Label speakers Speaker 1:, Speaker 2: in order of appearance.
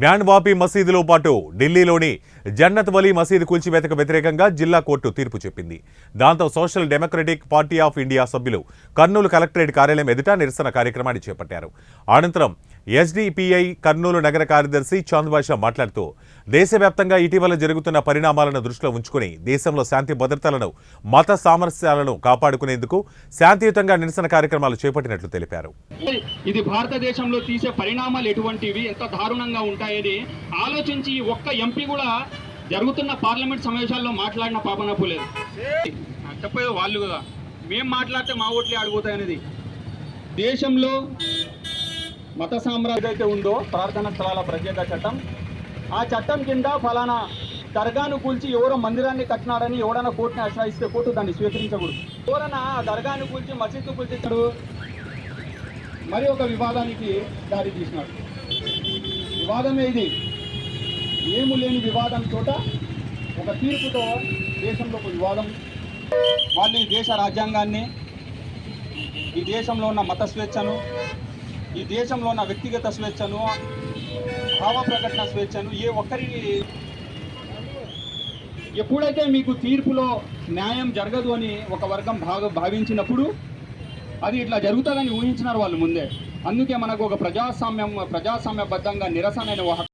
Speaker 1: జ్ఞాన్ మసీదులో పాటు ఢిల్లీలోని జన్నత్ వలీ మసీదు కూల్చివేతకు వ్యతిరేకంగా జిల్లా కోర్టు తీర్పు చెప్పింది. దాంతో social democratic party of India సభ్యులు కర్నూలు కలెక్టరేట్ కార్యాలయం ఎదుట నిరసన కార్యక్రమాన్ని చేపట్టారు. అనంతరం ఎస్డిపిఐ కర్నూలు నగర కార్యదర్శి చాంద్బాషా మాట్లాడుతూ దేశవ్యాప్తంగా ఇటీవల జరుగుతున్న పరిణామాలను దృష్టిలో ఉంచుకుని దేశంలో శాంతి భద్రతలను మత సామరస్యాలను కాపాడుకునేందుకు శాంతియుతంగా నిరసన కార్యక్రమాలు చేపట్టినట్లు తెలిపారు.
Speaker 2: ఇది భారతదేశంలో తీసే పరిణామాలు ఎటువంటివి? ఎంత దారుణంగా ఉంటాయని ఆలోచించి ఒక్క ఎంపీ కూడా జరుగుతున్న పార్లమెంట్ సమావేశాల్లో మాట్లాడిన పాపన పోలేదు చెప్పేది వాళ్ళు కదా. మేము మాట్లాడితే మా ఓట్లే అడుగుతాయనేది దేశంలో మత సామ్రాజ్యం అయితే ఉందో ప్రార్థన స్థలాల ప్రత్యేక చట్టం ఆ చట్టం కింద ఫలానా దర్గాను కూల్చి ఎవరో మందిరాన్ని కట్టినాడని ఎవడన్నా కోర్టుని ఆశ్రయిస్తే కోర్టు దాన్ని స్వీకరించకూడదు. ఎవరన్నా ఆ దర్గాను కూల్చి మసీదు కూల్చిస్తాడు మరి ఒక వివాదానికి దారి తీసినాడు. వివాదమే ఇది. ఏము లేని వివాదం చోట ఒక తీర్పుతో దేశంలో ఒక వివాదం. వాళ్ళు ఈ దేశ రాజ్యాంగాన్ని ఈ దేశంలో ఉన్న మత స్వేచ్ఛను ఈ దేశంలో ఉన్న వ్యక్తిగత స్వేచ్ఛను భావ ప్రకటన స్వేచ్ఛను ఏ ఒక్కరి ఎప్పుడైతే మీకు తీర్పులో న్యాయం జరగదు అని ఒక వర్గం భాగ భావించినప్పుడు అది ఇట్లా జరుగుతుందని ఊహించినారు వాళ్ళు ముందే. అందుకే మనకు ఒక ప్రజాస్వామ్యం ప్రజాస్వామ్యబద్ధంగా నిరసన ఒక